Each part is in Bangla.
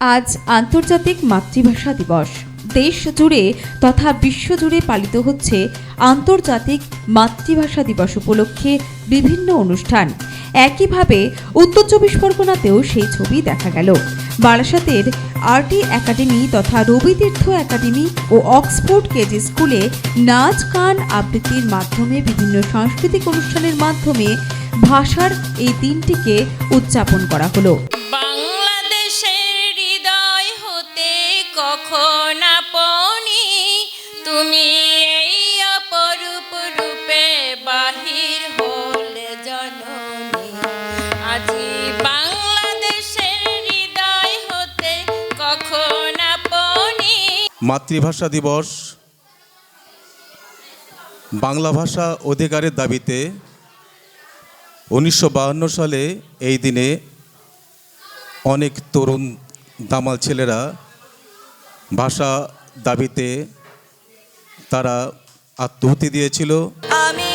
আজ আন্তর্জাতিক মাতৃভাষা দিবস। দেশ জুড়ে তথা বিশ্ব জুড়ে পালিত হচ্ছে আন্তর্জাতিক মাতৃভাষা দিবস উপলক্ষে বিভিন্ন অনুষ্ঠান। একইভাবে উত্তর চব্বিশ পরগনাতেও সেই ছবি দেখা গেল। বারাসাতের আরটি একাডেমি তথা রবিতীর্থ একাডেমি ও অক্সফোর্ড কেজি স্কুলে নাচ, গান আবৃত্তির মাধ্যমে বিভিন্ন সাংস্কৃতিক অনুষ্ঠানের মাধ্যমে ভাষার এই দিনটিকে উদযাপন করা হলো। মাতৃভাষা দিবস, বাংলা ভাষা অধিকারের দাবিতে উনিশশো সালে এই দিনে অনেক তরুণ দামাল ছেলেরা ভাষা দাবিতে তারা আত্মহতি দিয়েছিল। আমি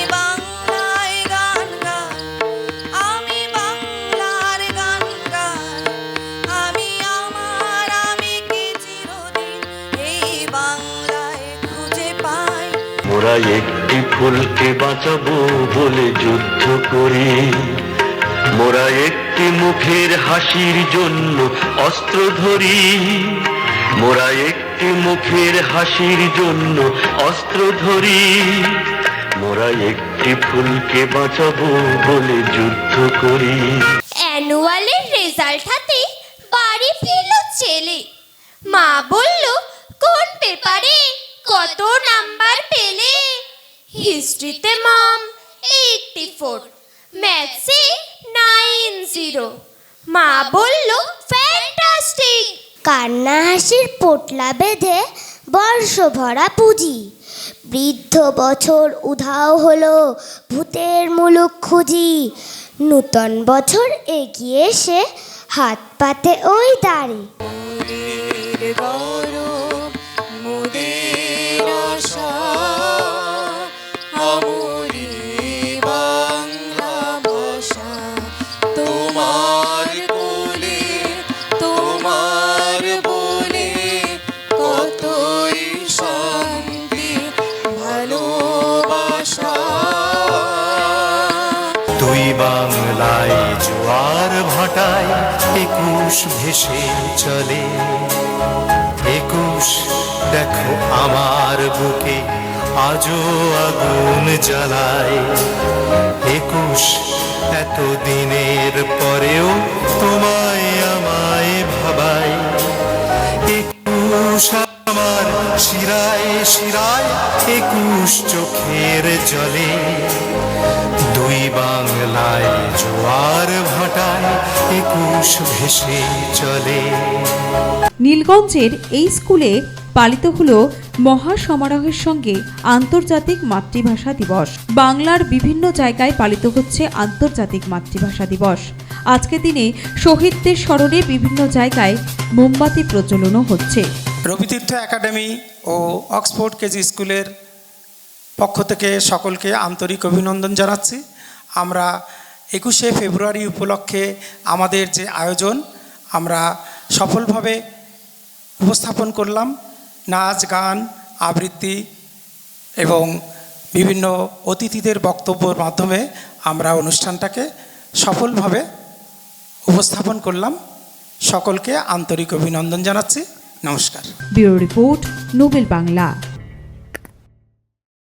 মোরা একটি ফুলকে বাঁচাবো বলে যুদ্ধ করি। মোরা একটি মুখের হাসির জন্য অস্ত্র ধরি। মোরা একটি মুখের হাসির জন্য অস্ত্র ধরি। মোরা একটি ফুলকে বাঁচাবো বলে যুদ্ধ করি। অ্যানুয়ালের রেজাল্ট হাতে বাড়ি ফিরল ছেলে। মা বলল, কোন পেপারে কত নাম্বার হিস্ট্রিতে মম, এইটটি ফোর। ম্যাথসে নাইন জিরো। মা বলল, ফ্যান্টাস্টিক! কান্না হাসির পোটলা বেঁধে বর্ষ ভরা পুঁজি। বৃদ্ধ বছর উধাও হলো ভূতের মুলুক খুঁজি। নূতন বছর এগিয়ে এসে হাত পাতে ওই দাঁড়ি। দুই বাংলায় জোয়ার ভাটায় একুশ ভেসে চলে। একুশ, দেখো আমার বুকে আজও আগুন জ্বালায়। একুশ এত দিনের পরেও তোমায় আমায় ভাবায়। একুশ আমার শিরায় শিরায়, একুশ চোখের জলে। বাংলায় জোয়ার ভাটায় একুশ ভেসে চলে। নীলগঞ্জের এই স্কুলে পালিত হলো মহাসমারোহের সঙ্গে আন্তর্জাতিক মাতৃভাষা দিবস। বাংলার বিভিন্ন জায়গায় পালিত হচ্ছে আন্তর্জাতিক মাতৃভাষা দিবস। আজকের দিনে শহীদদের স্মরণে বিভিন্ন জায়গায় মোমবাতি প্রচলনও হচ্ছে। রবিতীর্থ একাডেমি ও অক্সফোর্ড কেজি স্কুলের পক্ষ থেকে সকলকে আন্তরিক অভিনন্দন জানাচ্ছি। আমরা একুশে ফেব্রুয়ারি উপলক্ষে আমাদের যে আয়োজন, আমরা সফলভাবে উপস্থাপন করলাম। নাচ, গান, আবৃত্তি এবং বিভিন্ন অতিথিদের বক্তব্যর মাধ্যমে আমরা অনুষ্ঠানটাকে সফলভাবে উপস্থাপন করলাম। সকলকে আন্তরিক অভিনন্দন জানাচ্ছি। নমস্কার। Bureau report Nobel Bangla.